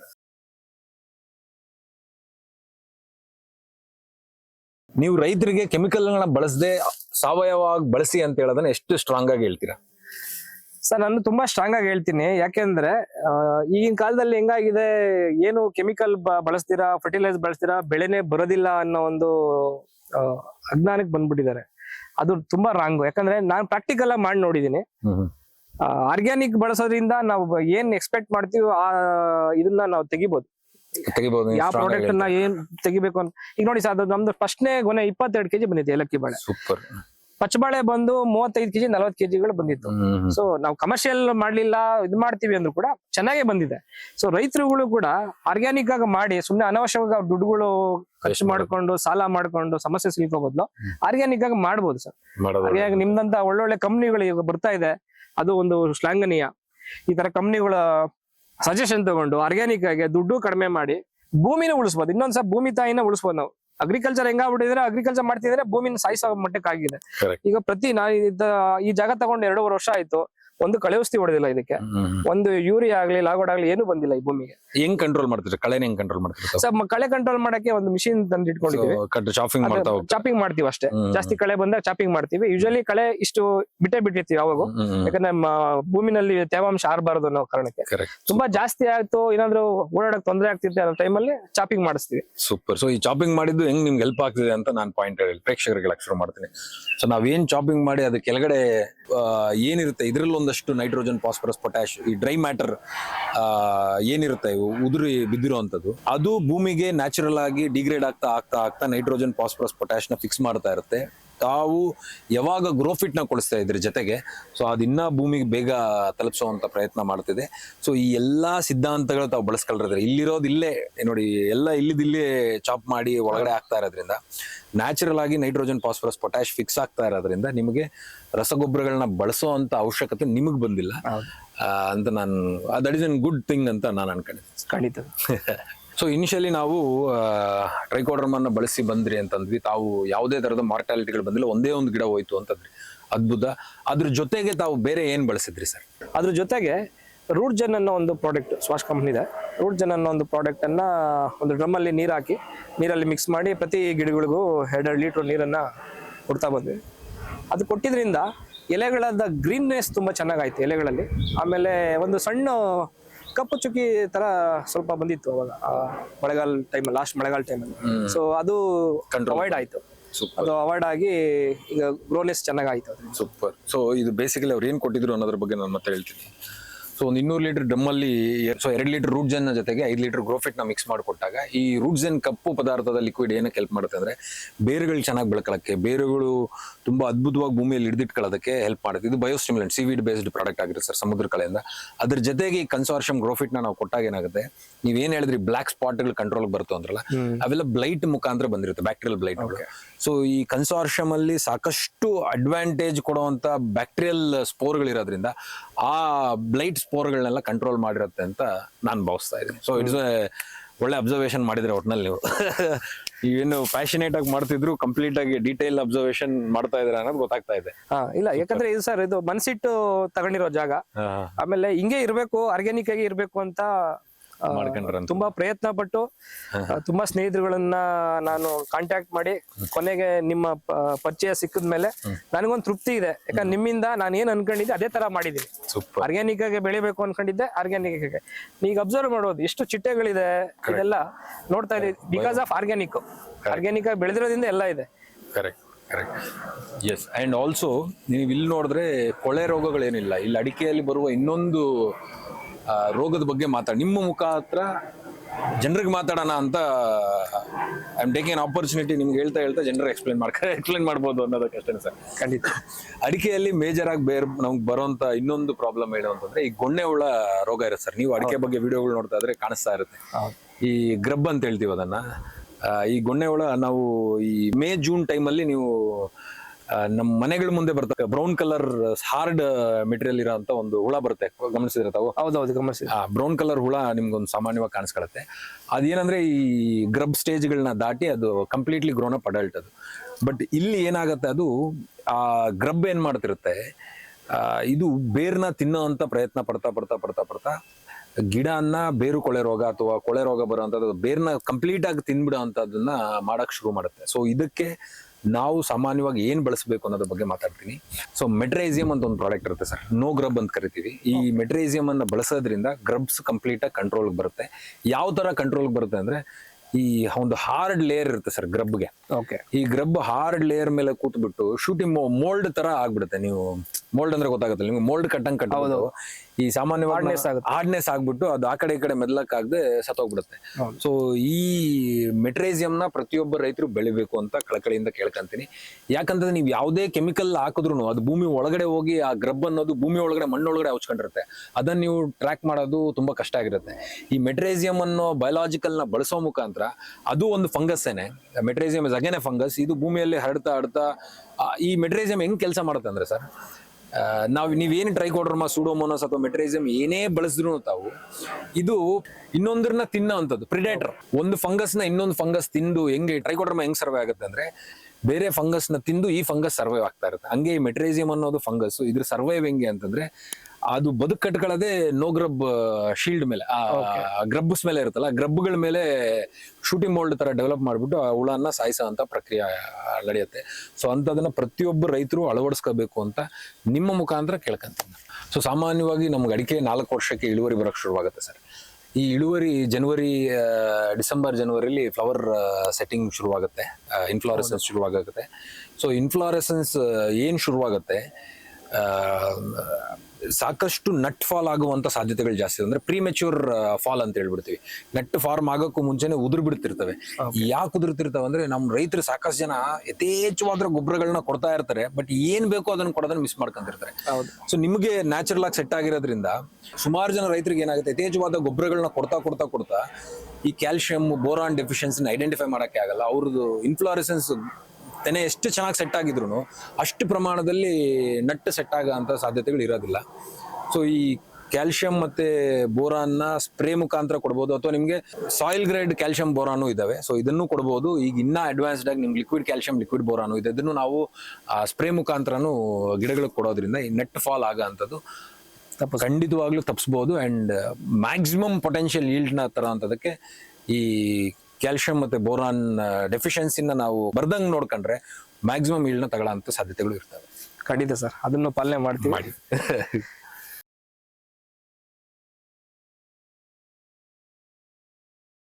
Speaker 1: ನೀವು ರೈತರಿಗೆ ಕೆಮಿಕಲ್ಗಳನ್ನ ಬಳಸದೆ ಸಾವಯವವಾಗಿ ಬಳಸಿ ಅಂತ ಹೇಳೋದನ್ನ ಎಷ್ಟು ಸ್ಟ್ರಾಂಗ್ ಆಗಿ ಹೇಳ್ತೀರಾ?
Speaker 2: ಸರ್ ನಾನು ತುಂಬಾ ಸ್ಟ್ರಾಂಗ್ ಆಗಿ ಹೇಳ್ತೀನಿ. ಯಾಕೆಂದ್ರೆ ಈಗಿನ ಕಾಲದಲ್ಲಿ ಹೆಂಗಾಗಿದೆ ಏನು ಕೆಮಿಕಲ್ ಬಳಸ್ತೀರಾ ಫರ್ಟಿಲೈಸರ್ ಬಳಸ್ತೀರಾ ಬೆಳೆನೆ ಬರೋದಿಲ್ಲ ಅನ್ನೋ ಒಂದು ಅಜ್ಞಾನಕ್ಕೆ ಬಂದ್ಬಿಟ್ಟಿದ್ದಾರೆ. ಅದು ತುಂಬಾ ರಾಂಗ್ ಯಾಕಂದ್ರೆ ನಾನು ಪ್ರಾಕ್ಟಿಕಲ್ ಆಗಿ ಮಾಡಿ ನೋಡಿದೀನಿ. ಆರ್ಗ್ಯಾನಿಕ್ ಬಳಸೋದ್ರಿಂದ ನಾವು ಏನ್ ಎಕ್ಸ್ಪೆಕ್ಟ್ ಮಾಡ್ತೀವಿ ಆ ಇದನ್ನ ನಾವು ತೆಗಿಬಹುದು ಯಾವ ಪ್ರಾಡಕ್ಟ್ ಅನ್ನ ಏನ್ ತೆಗಿಬೇಕು ಅಂತ ಈಗ ನೋಡಿ ಸರ್ ಅದು ನಮ್ದು ಫಸ್ಟ್ನೇ ಗೊನೆ ಇಪ್ಪತ್ತೆರಡು ಕೆಜಿ ಬಂದಿದೆ ಏಲಕ್ಕಿ ಬಾಳೆ.
Speaker 1: ಸೂಪರ್
Speaker 2: ಪಚ್ಚಬಾಳೆ ಬಂದು ಮೂವತ್ತೈದು ಕೆಜಿ ನಲವತ್ತು ಕೆಜಿಗಳು ಬಂದಿತ್ತು. ಸೊ ನಾವು ಕಮರ್ಷಿಯಲ್ ಮಾಡ್ಲಿಲ್ಲ ಇದು ಮಾಡ್ತೀವಿ ಅಂದ್ರೂ ಕೂಡ ಚೆನ್ನಾಗೇ ಬಂದಿದೆ. ಸೊ ರೈತರುಗಳು ಕೂಡ ಆರ್ಗ್ಯಾನಿಕ್ ಆಗಿ ಮಾಡಿ ಸುಮ್ನೆ ಅನವಶ್ಯವಾಗಿ ದುಡ್ಡುಗಳು ಖರ್ಚು ಮಾಡ್ಕೊಂಡು ಸಾಲ ಮಾಡ್ಕೊಂಡು ಸಮಸ್ಯೆ ಸಿಲ್ಕೋ ಬದಲು. ಆರ್ಗ್ಯಾನಿಕ್ ಆಗಿ ಮಾಡ್ಬೋದು ಸರ್. ಹಾಗಾಗಿ ನಿಮ್ದಂತ ಒಳ್ಳೊಳ್ಳೆ ಕಂಪ್ನಿಗಳು ಇವಾಗ ಬರ್ತಾ ಇದೆ. ಅದು ಒಂದು ಶ್ಲಾಘನೀಯ. ಈ ತರ ಕಂಪ್ನಿಗಳ ಸಜೆಷನ್ ತಗೊಂಡು ಆರ್ಗ್ಯಾನಿಕ್ ಆಗಿ ದುಡ್ಡು ಕಡಿಮೆ ಮಾಡಿ ಭೂಮಿನ ಉಳಿಸ್ಬೋದು. ಇನ್ನೊಂದ್ಸಲ ಭೂಮಿ ತಾಯಿನ ಉಳಿಸ್ಬೋದು ನಾವು. ಅಗ್ರಿಕಲ್ಚರ್ ಹೆಂಗಾಗ್ಬಿಟ್ಟಿದ್ರೆ ಅಗ್ರಿಕಲ್ಚರ್ ಮಾಡ್ತಿದ್ರೆ ಭೂಮಿನ ಸಾಯಿಸೋ
Speaker 1: ಮಟ್ಟಕ್ಕಾಗಿದೆ
Speaker 2: ಈಗ ಪ್ರತಿ ನಾ ಈ ಜಾಗ ತಗೊಂಡು ಎರಡೂವರೆ ವರ್ಷ ಆಯ್ತು. ಒಂದು ಕಳೆ ಔಷಧಿ ಹೊಡೆದಿಲ್ಲ ಇದಕ್ಕೆ. ಒಂದು ಯೂರಿಯಾ ಆಗ್ಲಿ ಲಾಗೋಡ್ ಆಗ್ಲಿ ಏನು ಬಂದಿಲ್ಲ ಈ ಭೂಮಿಗೆ.
Speaker 1: ಹೆಂಗ್ ಕಂಟ್ರೋಲ್ ಮಾಡ್ತೀರಾ ಕಳೆನ ಹೆಂಗ್ ಕಂಟ್ರೋಲ್ ಮಾಡ್ತೀರಾ
Speaker 2: ಸರ್? ಕಳೆ ಕಂಟ್ರೋಲ್ ಮಾಡಕ್ಕೆ ಒಂದು ಮಿಷಿನ್ ತಂದು
Speaker 1: ಇಟ್ಕೊಂಡಿದ್ದೀವಿ. ಚಾಪಿಂಗ್
Speaker 2: ಚಾಪಿಂಗ್ ಮಾಡ್ತೀವಿ ಅಷ್ಟೇ. ಜಾಸ್ತಿ ಕಳೆ ಬಂದಾಗ ಚಾಪಿಂಗ್ ಮಾಡ್ತೀವಿ. ಯೂಶಲಿ ಕಳೆ ಇಷ್ಟು ಬಿಟ್ಟೆ ಬಿಟ್ಟಿರ್ತೀವಿ ಯಾವಾಗ ಯಾಕಂದ್ರೆ ನಮ್ಮ ಭೂಮಿನಲ್ಲಿ ತೇವಾಂಶ ಆರಬಾರದು ಅನ್ನೋ ಕಾರಣಕ್ಕೆ. ತುಂಬಾ ಜಾಸ್ತಿ ಆಯ್ತು ಏನಾದ್ರು ಓಡಾಡಕ್ ತೊಂದರೆ ಆಗ್ತಿರ್ತೀವಿ ಅನ್ನೋ ಟೈಮಲ್ಲಿ ಚಾಪಿಂಗ್ ಮಾಡಿಸ್ತೀವಿ.
Speaker 1: ಸೂಪರ್ ಸೊ ಈ ಚಾಪಿಂಗ್ ಮಾಡಿದ್ದು ಹೆಂಗ್ ನಿಮ್ಗೆ ಹೆಲ್ಪ್ ಆಗ್ತಿದೆ ಅಂತ ನಾನು ಪಾಯಿಂಟ್ ಹೇಳಿ ಪ್ರೇಕ್ಷಕರಿಗೆ ಶುರು ಮಾಡ್ತೀನಿ. ಸೊ ನಾವೇನ್ ಚಾಪಿಂಗ್ ಮಾಡಿ ಅದಕ್ಕೆ ಕೆಳಗಡೆ ಏನಿರುತ್ತೆ? ಇದರಲ್ಲಿ ಒಂದಷ್ಟು ನೈಟ್ರೋಜನ್ ಫಾಸ್ಫರಸ್ ಪೊಟ್ಯಾಶ್ ಈ ಡ್ರೈ ಮ್ಯಾಟರ್ ಏನಿರುತ್ತೆ? ಇವು ಉದುರಿ ಬಿದ್ದಿರುವಂಥದ್ದು ಅದು ಭೂಮಿಗೆ ನ್ಯಾಚುರಲ್ ಆಗಿ ಡಿಗ್ರೇಡ್ ಆಗ್ತಾ ಆಗ್ತಾ ಆಗ್ತಾ ನೈಟ್ರೋಜನ್ ಫಾಸ್ಫರಸ್ ಪೊಟ್ಯಾಶ್ನ ಫಿಕ್ಸ್ ಮಾಡ್ತಾ ಇರುತ್ತೆ. ತಾವು ಯಾವಾಗ ಗ್ರೋಫಿಟ್ನ ನ ಕೊಡಿಸ್ತಾ ಇದ್ರ ಜೊತೆಗೆ ಸೊ ಅದಿನ್ನ ಭೂಮಿಗೆ ಬೇಗ ತಲುಪಿಸುವಂತ ಪ್ರಯತ್ನ ಮಾಡ್ತಿದೆ. ಸೊ ಈ ಎಲ್ಲಾ ಸಿದ್ಧಾಂತಗಳು ತಾವು ಬಳಸ್ಕೊಳ್ರಿದ್ರೆ ಇಲ್ಲಿರೋದು ಇಲ್ಲೇ ನೋಡಿ ಎಲ್ಲ ಇಲ್ಲಿದಿಲ್ಲೇ ಚಾಪ್ ಮಾಡಿ ಒಳಗಡೆ ಆಗ್ತಾ ಇರೋದ್ರಿಂದ ನ್ಯಾಚುರಲ್ ಆಗಿ ನೈಟ್ರೋಜನ್ ಫಾಸ್ಫರಸ್ ಪೊಟ್ಯಾಶ್ ಫಿಕ್ಸ್ ಆಗ್ತಾ ಇರೋದ್ರಿಂದ ನಿಮಗೆ ರಸಗೊಬ್ಬರಗಳನ್ನ ಬಳಸೋ ಅಂತ ಅವಶ್ಯಕತೆ ನಿಮಗೆ ಬಂದಿಲ್ಲ. ಅಂತ ನಾನು that is an good thing ಅಂತ ನಾನು ಅನ್ಕೊಂಡಿದ್ದೀನಿ.
Speaker 2: ಖಂಡಿತ.
Speaker 1: ಸೊ ಇನಿಷಿಯಲಿ ನಾವು ಟ್ರೈಕೋಡ್ರಮನ್ನು ಬಳಸಿ ಬಂದ್ರಿ ಅಂತಂದ್ವಿ. ತಾವು ಯಾವುದೇ ತರದ ಮಾರ್ಟಾಲಿಟಿಗಳು ಬಂದಿಲ್ಲ. ಒಂದೇ ಒಂದು ಗಿಡ ಹೋಯ್ತು ಅಂತಂದ್ರಿ. ಅದ್ಭುತ. ಅದ್ರ ಜೊತೆಗೆ ತಾವು ಬೇರೆ ಏನು ಬಳಸಿದ್ರಿ ಸರ್?
Speaker 2: ಅದ್ರ ಜೊತೆಗೆ ರೂಟ್ ಜನ್ ಅನ್ನೋ ಒಂದು ಪ್ರಾಡಕ್ಟ್ ಸ್ವಾಶ್ ಕಂಪ್ನಿ ಇದೆ. ರೂಟ್ ಜನ್ ಅನ್ನೋ ಒಂದು ಪ್ರಾಡಕ್ಟ್ ಅನ್ನ ಒಂದು ಡ್ರಮ್ ಅಲ್ಲಿ ನೀರು ಹಾಕಿ, ನೀರಲ್ಲಿ ಮಿಕ್ಸ್ ಮಾಡಿ ಪ್ರತಿ ಗಿಡಗಳಿಗೂ ಎರಡೆರಡು ಲೀಟರ್ ನೀರನ್ನ ಕೊಡ್ತಾ ಬಂದ್ವಿ. ಅದು ಕೊಟ್ಟಿದ್ರಿಂದ ಎಲೆಗಳದ ಗ್ರೀನ್ನೆಸ್ ತುಂಬಾ ಚೆನ್ನಾಗಾಯ್ತು ಎಲೆಗಳಲ್ಲಿ. ಆಮೇಲೆ ಒಂದು ಸಣ್ಣ ಕಪ್ಪು ಚುಕ್ಕಿ ತರ ಸ್ವಲ್ಪ ಬಂದಿತ್ತು ಅವಾಗ ಮಳೆಗಾಲ ಟೈಮ್ ಲಾಸ್ಟ್ ಮಳೆಗಾಲ ಟೈಮಲ್ಲಿ ಸೊ ಅದು ಅವಾಯ್ಡ್ ಆಯ್ತು. ಅದು ಅವಾಯ್ಡ್ ಆಗಿ ಈಗ ಗ್ರೋನೆಸ್ ಚೆನ್ನಾಗಾಯ್ತು ಆಯ್ತು
Speaker 1: ಸೂಪರ್ ಸೊ ಇದು ಬೇಸಿಕಲಿ ಅವ್ರು ಏನ್ ಕೊಟ್ಟಿದ್ರು ಅನ್ನೋದ್ರ ಬಗ್ಗೆ ನಾನು ಮತ್ತೆ ಹೇಳ್ತೀನಿ. ಸೊ ಒಂದು ಇನ್ನೂರು ಲೀಟರ್ ಡ್ರಮ್ಮಲ್ಲಿ ಸೊ ಎರಡು ಲೀಟರ್ ರೂಟ್ ಜೆನ್ ಜೊತೆಗೆ ಐದು ಲೀಟರ್ ಗ್ರೋಫಿಟ್ನ ಮಿಕ್ಸ್ ಮಾಡಿಕೊಟ್ಟಾಗ ಈ ರೂಟ್ ಜೆನ್ ಕಪ್ಪು ಪದಾರ್ಥದ ಲಿಕ್ವಿಡ್ ಏನಕ್ಕೆ ಹೆಲ್ಪ್ ಮಾಡುತ್ತೆ ಅಂದ್ರೆ ಬೇರುಗಳು ಚೆನ್ನಾಗಿ ಬೆಳ್ಕೊಳ್ಳೋಕ್ಕೆ ಬೇರುಗಳು ತುಂಬಾ ಅದ್ಭುತವಾಗಿ ಭೂಮಿಯಲ್ಲಿ ಹಿಡಿದಿಟ್ಕೊಳ್ಳೋದಕ್ಕೆ ಹೆಲ್ಪ್ ಮಾಡುತ್ತೆ. ಇದು ಬಯೋಸ್ಟಿಮ್ಯುಲೆಂಟ್ ಸಿವಿಡ್ ಬೇಸ್ಡ್ ಪ್ರಾಡಕ್ಟ್ ಆಗಿರುತ್ತೆ ಸರ್ ಸಮುದ್ರ ಕಳೆಯಿಂದ. ಅದ್ರ ಜೊತೆಗೆ ಈ ಕನ್ಸಾರ್ಷಿಯಂ ಗ್ರೋಫಿಟ್ನ ನಾವು ಕೊಟ್ಟಾಗ ಏನಾಗುತ್ತೆ ನೀವೇನು ಹೇಳಿದ್ರಿ ಬ್ಲಾಕ್ ಸ್ಪಾಟ್ಗಳು ಕಂಟ್ರೋಲ್ ಬರುತ್ತೆ ಅಂದ್ರಲ್ಲ ಅವೆಲ್ಲ ಬ್ಲೈಟ್ ಮುಖಾಂತರ ಬಂದಿರುತ್ತೆ ಬ್ಯಾಕ್ಟೀರಿಯಲ್ ಬ್ಲೈಟ್ ಸೊ ಈ ಕನ್ಸಾರ್ಷಿಯಂ ಅಲ್ಲಿ ಸಾಕಷ್ಟು ಅಡ್ವಾಂಟೇಜ್ ಕೊಡುವಂತ ಬ್ಯಾಕ್ಟೀರಿಯಲ್ ಸ್ಪೋರ್ಗಳಿರೋದ್ರಿಂದ ಆ ಬ್ಲೈಟ್ ಸ್ಪೋರ್ಗಳನ್ನೆಲ್ಲ ಕಂಟ್ರೋಲ್ ಮಾಡಿರುತ್ತೆ ಅಂತ ನಾನು ಭಾವಿಸ್ತಾ ಇದ್ದೀನಿ. ಸೊ ಇಟ್ಸ್ ಒಳ್ಳೆ ಅಬ್ಸರ್ವೇಷನ್ ಮಾಡಿದ್ರೆ ಒಟ್ನಲ್ಲಿ ನೀವು ಏನು ಪ್ಯಾಷನೇಟ್ ಆಗಿ ಮಾಡ್ತಿದ್ರು ಕಂಪ್ಲೀಟ್ ಆಗಿ ಡೀಟೇಲ್ ಅಬ್ಸರ್ವೇಷನ್ ಮಾಡ್ತಾ ಇದ್ರೆ ಅನ್ನೋದು ಗೊತ್ತಾಗ್ತಾ ಇದೆ.
Speaker 2: ಇಲ್ಲ ಯಾಕಂದ್ರೆ ಇದು ಸರ್ ಇದು ಮನ್ಸಿಟ್ಟು ತಗೊಂಡಿರೋ ಜಾಗ. ಆಮೇಲೆ ಹಿಂಗೆ ಇರಬೇಕು ಆರ್ಗ್ಯಾನಿಕ್ ಆಗಿ ಇರ್ಬೇಕು ಅಂತ. ತುಂಬಾ ಪ್ರಯತ್ನ ಪಟ್ಟು ತುಂಬಾ ಸ್ನೇಹಿತರುಗಳನ್ನ ನಾನು ಕಾಂಟ್ಯಾಕ್ಟ್ ಮಾಡಿ ಕೊನೆಗೆ ನಿಮ್ಮ ಪರಿಚಯ ಸಿಕ್ಕಿದ್ಮೇಲೆ ನನಗೊಂದು ತೃಪ್ತಿ ಇದೆ. ಯಾಕಂದ್ರೆ ನಿಮ್ಮಿಂದ ನಾನು ಏನ್ ಅನ್ಕೊಂಡಿದ್ದೆ ಅದೇ ತರ ಮಾಡಿದೀನಿ ಆರ್ಗ್ಯಾನಿಕ್ ಆಗಿ ಬೆಳಿಬೇಕು ಅನ್ಕೊಂಡಿದ್ದೆ ಆರ್ಗ್ಯಾನಿಕ್ ಆಗಿ ಈಗ ಅಬ್ಸರ್ವ್ ಮಾಡೋದು ಎಷ್ಟು ಚಿಟ್ಟೆಗಳಿದೆ ಇದೆಲ್ಲ ನೋಡ್ತಾ ಇದೀವಿ ಬಿಕಾಸ್ ಆಫ್ ಆರ್ಗ್ಯಾನಿಕ್ ಆರ್ಗ್ಯಾನಿಕ್ ಆಗಿ ಬೆಳೆದಿರೋದ್ರಿಂದ ಎಲ್ಲ ಇದೆ.
Speaker 1: Correct correct yes and also ನೀವು ಇಲ್ಲಿ ನೋಡಿದ್ರೆ ಕೊಳೆ ರೋಗಗಳೇನಿಲ್ಲ. ಇಲ್ಲಿ ಅಡಿಕೆಯಲ್ಲಿ ಬರುವ ಇನ್ನೊಂದು ರೋಗದ ಬಗ್ಗೆ ಮಾತಾಡಿ ನಿಮ್ಮ ಮುಖ ಹತ್ರ ಜನರಿಗೆ ಮಾತಾಡೋಣ ಅಂತ ಐ ಆಮ್ ಟೇಕಿಂಗ್ ಆಪರ್ಚುನಿಟಿ ನಿಮ್ಗೆ ಹೇಳ್ತಾ ಹೇಳ್ತಾ ಜನರ ಎಕ್ಸ್ಪ್ಲೈನ್ ಮಾಡ್ಕ ಎಕ್ಸ್ಪ್ಲೈನ್ ಮಾಡ್ಬೋದು ಅನ್ನೋದಕ್ಕೆ ಅಷ್ಟೇ ಸರ್.
Speaker 2: ಖಂಡಿತ.
Speaker 1: ಅಡಿಕೆಯಲ್ಲಿ ಮೇಜರ್ ಆಗಿ ಬೇರೆ ನಮ್ಗೆ ಬರೋಂಥ ಇನ್ನೊಂದು ಪ್ರಾಬ್ಲಮ್ ಏನು ಅಂತಂದ್ರೆ ಈ ಗೊಣ್ಣೆ ಹುಳ ರೋಗ ಇರುತ್ತೆ ಸರ್. ನೀವು ಅಡಿಕೆ ಬಗ್ಗೆ ವಿಡಿಯೋಗಳು ನೋಡ್ತಾ ಇದ್ರೆ ಕಾಣಿಸ್ತಾ ಇರುತ್ತೆ. ಈ ಗ್ರಬ್ ಅಂತ ಹೇಳ್ತೀವಿ ಅದನ್ನ. ಈ ಗೊಣ್ಣೆ ಹುಳ ನಾವು ಈ ಮೇ ಜೂನ್ ಟೈಮಲ್ಲಿ ನೀವು ನಮ್ಮ ಮನೆಗಳ ಮುಂದೆ ಬರ್ತಾ ಬ್ರೌನ್ ಕಲರ್ ಹಾರ್ಡ್ ಮೆಟೀರಿಯಲ್ ಇರೋಂಥ ಒಂದು ಹುಳ ಬರುತ್ತೆ. ಗಮನಿಸಿದ್ರೆ ತಾವು?
Speaker 2: ಹೌದೌದು ಗಮನಿಸಿ
Speaker 1: ಬ್ರೌನ್ ಕಲರ್ ಹುಳ ನಿಮ್ಗೊಂದು ಸಾಮಾನ್ಯವಾಗಿ ಕಾಣಿಸ್ಕೊಳತ್ತೆ. ಅದೇನಂದ್ರೆ ಈ ಗ್ರಬ್ ಸ್ಟೇಜ್ಗಳನ್ನ ದಾಟಿ ಅದು ಕಂಪ್ಲೀಟ್ಲಿ ಗ್ರೋನ್ ಅಪ್ ಅಡಲ್ಟ್ ಅದು. ಬಟ್ ಇಲ್ಲಿ ಏನಾಗುತ್ತೆ ಅದು ಆ ಗ್ರಬ್ ಏನ್ ಮಾಡ್ತಿರುತ್ತೆ ಆ, ಇದು ಬೇರ್ನ ತಿನ್ನೋ ಅಂತ ಪ್ರಯತ್ನ ಪಡ್ತಾ ಪಡ್ತಾ ಪಡ್ತಾ ಪಡ್ತಾ ಗಿಡನ ಬೇರು ಕೊಳೆ ರೋಗ ಅಥವಾ ಕೊಳೆ ರೋಗ ಬರುವಂತದ್ದು ಬೇರ್ನ ಕಂಪ್ಲೀಟ್ ಆಗಿ ತಿನ್ಬಿಡೋ ಅಂತದನ್ನ ಮಾಡಕ್ ಶುರು ಮಾಡುತ್ತೆ. ಸೊ ಇದಕ್ಕೆ ನಾವು ಸಾಮಾನ್ಯವಾಗಿ ಏನು ಬಳಸಬೇಕು ಅನ್ನೋದ್ರ ಬಗ್ಗೆ ಮಾತಾಡ್ತೀನಿ. ಸೊ ಮೆಟ್ರೈಸಿಯಂ ಅಂತ ಒಂದು ಪ್ರಾಡಕ್ಟ್ ಇರುತ್ತೆ ಸರ್. ನೋ ಗ್ರಬ್ ಅಂತ ಕರಿತೀವಿ. ಈ ಮೆಟ್ರೈಸಿಯಂ ಅನ್ನ ಬಳಸೋದ್ರಿಂದ ಗ್ರಬ್ಸ್ ಕಂಪ್ಲೀಟ್ ಆಗಿ ಕಂಟ್ರೋಲ್ ಬರುತ್ತೆ. ಯಾವ ತರ ಕಂಟ್ರೋಲ್ ಬರುತ್ತೆ ಅಂದ್ರೆ ಈ ಒಂದು ಹಾರ್ಡ್ ಲೇಯರ್ ಇರುತ್ತೆ ಸರ್ ಗ್ರಬ್ಗೆ
Speaker 2: ಓಕೆ
Speaker 1: ಈ ಗ್ರಬ್ ಹಾರ್ಡ್ ಲೇಯರ್ ಮೇಲೆ ಕೂತ್ಬಿಟ್ಟು ಶೂಟಿಂಗ್ ಮೋಲ್ಡ್ ತರ ಆಗ್ಬಿಡುತ್ತೆ. ನೀವು ಮೋಲ್ಡ್ ಅಂದ್ರೆ ಗೊತ್ತಾಗುತ್ತೆ ನಿಮ್ಗೆ ಮೋಲ್ಡ್ ಕಟ್ಟಂಗ್ ಕಟ್ಟೋದು ಈ
Speaker 2: ಸಾಮಾನ್ಯ.
Speaker 1: ಹಾರ್ಡ್ನೆಸ್ ಆಗ್ಬಿಟ್ಟು ಅದು ಆ ಕಡೆ ಈ ಕಡೆ ಮೆದ್ಲಕ್ಕಾಗದೆ ಸತ್ತೋಗ್ಬಿಡುತ್ತೆ. ಸೊ ಈ ಮೆಟ್ರೇಸಿಯಂ ನ ಪ್ರತಿಯೊಬ್ಬ ರೈತರು ಬೆಳಿಬೇಕು ಅಂತ ಕಳಕಳಿಯಿಂದ ಕೇಳ್ಕೊಂತೀನಿ. ಯಾಕಂತಂದ್ರೆ ನೀವು ಯಾವುದೇ ಕೆಮಿಕಲ್ ಹಾಕಿದ್ರು ಅದು ಭೂಮಿ ಒಳಗಡೆ ಹೋಗಿ ಆ ಗ್ರಬ್ ಅನ್ನೋದು ಭೂಮಿ ಒಳಗಡೆ ಮಣ್ಣೊಳಗಡೆ ಹಚ್ಕೊಂಡಿರುತ್ತೆ ಅದನ್ನ ನೀವು ಟ್ರ್ಯಾಕ್ ಮಾಡೋದು ತುಂಬಾ ಕಷ್ಟ ಆಗಿರುತ್ತೆ. ಈ ಮೆಟ್ರೇಸಿಯಂ ಅನ್ನೋ ಬಯಲಾಜಿಕಲ್ನ ಬಳಸೋ ಮುಖಾಂತರ ಅದು ಒಂದು ಫಂಗಸ್ ಏನೆ ಮೆಟ್ರೇಸಿಯಂ ಇಸ್ ಅಗೇನೆ ಫಂಗಸ್ ಇದು ಭೂಮಿಯಲ್ಲಿ ಹರಡ್ತಾ ಹರಡ್ತಾ ಈ ಮೆಟ್ರೇಸಿಯಂ ಹೆಂಗ್ ಕೆಲಸ ಮಾಡುತ್ತೆ ಅಂದ್ರೆ ಸರ್ ನಾವು ನೀವೇನು ಟ್ರೈಕೋಡ್ರಮ ಸೂಡೋಮೋನಸ್ ಅಥವಾ ಮೆಟ್ರೈಸಮ್ ಏನೇ ಬಳಸಿದ್ರು ತಾವು, ಇದು ಇನ್ನೊಂದ್ರನ್ನ ತಿನ್ನೋ ಅಂಥದ್ದು ಪ್ರಿಡೇಟರ್ ಒಂದು ಫಂಗಸ್ನ ಇನ್ನೊಂದು ಫಂಗಸ್ ತಿಂದು ಹೆಂಗೆ ಟ್ರೈಕೋಡ್ರಮ ಹೆಂಗ್ ಸರ್ವೆ ಆಗುತ್ತೆ ಅಂದ್ರೆ, ಬೇರೆ ಫಂಗಸ್ನ ತಿಂದು ಈ ಫಂಗಸ್ ಸರ್ವೈವ್ ಆಗ್ತಾ ಇರುತ್ತೆ. ಹಂಗೆ ಈ ಮೆಟ್ರೇಸಿಯಂ ಅನ್ನೋದು ಫಂಗಸ್ ಇದ್ರ ಸರ್ವೈವ್ ಹೆಂಗೆ ಅಂತಂದ್ರೆ ಅದು ಬದುಕು ಕಟ್ಕೊಳ್ಳೋದೇ ನೋ ಗ್ರಬ್ ಶೀಲ್ಡ್ ಮೇಲೆ ಆ ಗ್ರಬ್ಸ್ ಮೇಲೆ ಇರುತ್ತಲ್ಲ ಗ್ರಬ್ಗಳ ಮೇಲೆ ಶೂಟಿಂಗ್ ಮೋಲ್ಡ್ ತರ ಡೆವಲಪ್ ಮಾಡ್ಬಿಟ್ಟು ಆ ಹುಳನ್ನ ಸಾಯಿಸೋ ಅಂತ ಪ್ರಕ್ರಿಯೆ ನಡೆಯುತ್ತೆ. ಸೊ ಅಂಥದನ್ನ ಪ್ರತಿಯೊಬ್ಬ ರೈತರು ಅಳವಡಿಸ್ಕೋಬೇಕು ಅಂತ ನಿಮ್ಮ ಮುಖಾಂತರ ಕೇಳ್ಕೊಂತೀನಿ ಸೊ ಸಾಮಾನ್ಯವಾಗಿ ನಮ್ಗೆ ಅಡಿಕೆ ನಾಲ್ಕು ವರ್ಷಕ್ಕೆ ಇಳುವರಿ ಬರೋಕ್ಕೆ ಶುರುವಾಗುತ್ತೆ ಸರ್. ಈ ಇಳುವರಿ ಜನವರಿ ಡಿಸೆಂಬರ್ ಜನವರಿಲಿ ಫ್ಲವರ್ ಸೆಟ್ಟಿಂಗ್ ಶುರುವಾಗುತ್ತೆ ಇನ್ಫ್ಲಾರೆಸೆನ್ಸ್ ಶುರುವಾಗುತ್ತೆ. ಸೊ ಇನ್ಫ್ಲಾರೆಸೆನ್ಸ್ ಏನು ಶುರುವಾಗುತ್ತೆ ಸಾಕಷ್ಟು ನಟ್ ಫಾಲ್ ಆಗುವಂತ ಸಾಧ್ಯತೆಗಳು ಜಾಸ್ತಿ ಅಂದ್ರೆ ಪ್ರೀಮೆಚ್ಯೂರ್ ಫಾಲ್ ಅಂತ ಹೇಳ್ಬಿಡ್ತೀವಿ. ನಟ್ ಫಾರ್ಮ್ ಆಗೋಕ್ಕೂ ಮುಂಚೆನೆ ಉದುರು ಬಿಡ್ತಿರ್ತವೆ. ಯಾಕೆ ಉದುರ್ತಿರ್ತವೆ ಅಂದ್ರೆ ನಮ್ಮ ರೈತರು ಸಾಕಷ್ಟು ಜನ ಯಥೇಚ್ಛವಾದ ಗೊಬ್ಬರಗಳನ್ನ ಕೊಡ್ತಾ ಇರ್ತಾರೆ ಬಟ್ ಏನ್ ಬೇಕೋ ಅದನ್ನ ಕೊಡೋದನ್ನ ಮಿಸ್ ಮಾಡ್ಕೊಂತಿರ್ತಾರೆ. ಸೊ ನಿಮಗೆ ನ್ಯಾಚುರಲ್ ಆಗಿ ಸೆಟ್ ಆಗಿರೋದ್ರಿಂದ ಸುಮಾರು ಜನ ರೈತರಿಗೆ ಏನಾಗುತ್ತೆ ಯಥೇಚ್ಛವಾದ ಗೊಬ್ಬರಗಳನ್ನ ಕೊಡ್ತಾ ಕೊಡ್ತಾ ಕೊಡ್ತಾ ಈ ಕ್ಯಾಲ್ಸಿಯಂ ಬೋರಾನ್ ಡೆಫಿಷಿಯನ್ಸಿನ ಐಡೆಂಟಿಫೈ ಮಾಡಕ್ಕೆ ಆಗಲ್ಲ. ಅವ್ರದ್ದು ಇನ್ಫ್ಲಾರೆಸೆನ್ಸ್ ತೆನೆ ಎಷ್ಟು ಚೆನ್ನಾಗಿ ಸೆಟ್ ಆಗಿದ್ರು ಅಷ್ಟು ಪ್ರಮಾಣದಲ್ಲಿ ನಟ್ಟು ಸೆಟ್ ಆಗೋಂಥ ಸಾಧ್ಯತೆಗಳು ಇರೋದಿಲ್ಲ. ಸೊ ಈ ಕ್ಯಾಲ್ಶಿಯಂ ಮತ್ತು ಬೋರಾನ್ನ ಸ್ಪ್ರೇ ಮುಖಾಂತರ ಕೊಡ್ಬೋದು. ಅಥವಾ ನಿಮಗೆ ಸಾಯಿಲ್ ಗ್ರೇಡ್ ಕ್ಯಾಲ್ಶಿಯಂ ಬೋರಾನು ಇದ್ದಾವೆ ಸೊ ಇದನ್ನು ಕೊಡ್ಬೋದು. ಈಗ ಇನ್ನೂ ಅಡ್ವಾನ್ಸ್ಡ್ ಆಗಿ ನಿಮ್ಗೆ ಲಿಕ್ವಿಡ್ ಕ್ಯಾಲ್ಶಿಯಂ ಲಿಕ್ವಿಡ್ ಬೋರಾನು ಇದೆ. ಇದನ್ನು ನಾವು ಸ್ಪ್ರೇ ಮುಖಾಂತರನು ಗಿಡಗಳಿಗೆ ಕೊಡೋದ್ರಿಂದ ಈ ನೆಟ್ ಫಾಲ್ ಆಗೋ ಅಂಥದ್ದು ಖಂಡಿತವಾಗ್ಲೂ ತಪ್ಪಿಸ್ಬೋದು ಆ್ಯಂಡ್ ಮ್ಯಾಕ್ಸಿಮಮ್ ಪೊಟೆನ್ಷಿಯಲ್ ಈಲ್ಡ್ನ ತರೋಂಥದಕ್ಕೆ ಈ ಕ್ಯಾಲ್ಸಿಯಂ ಮತ್ತೆ ಬೋರಾನ್ ಡೆಫಿಷಿಯನ್ಸಿನ ನಾವು ಬರ್ದಂಗ್ ನೋಡ್ಕೊಂಡ್ರೆ ಮ್ಯಾಕ್ಸಿಮಮ್ ಈಲ್ಡ್ನ ತಗೊಳ್ಳೋ ಸಾಧ್ಯತೆಗಳು ಇರ್ತವೆ.
Speaker 2: ಖಂಡಿತ ಸರ್. ಅದನ್ನು ಪಾಲನೆ ಮಾಡ್ತೀವಿ.
Speaker 1: ಮಾಡಿ.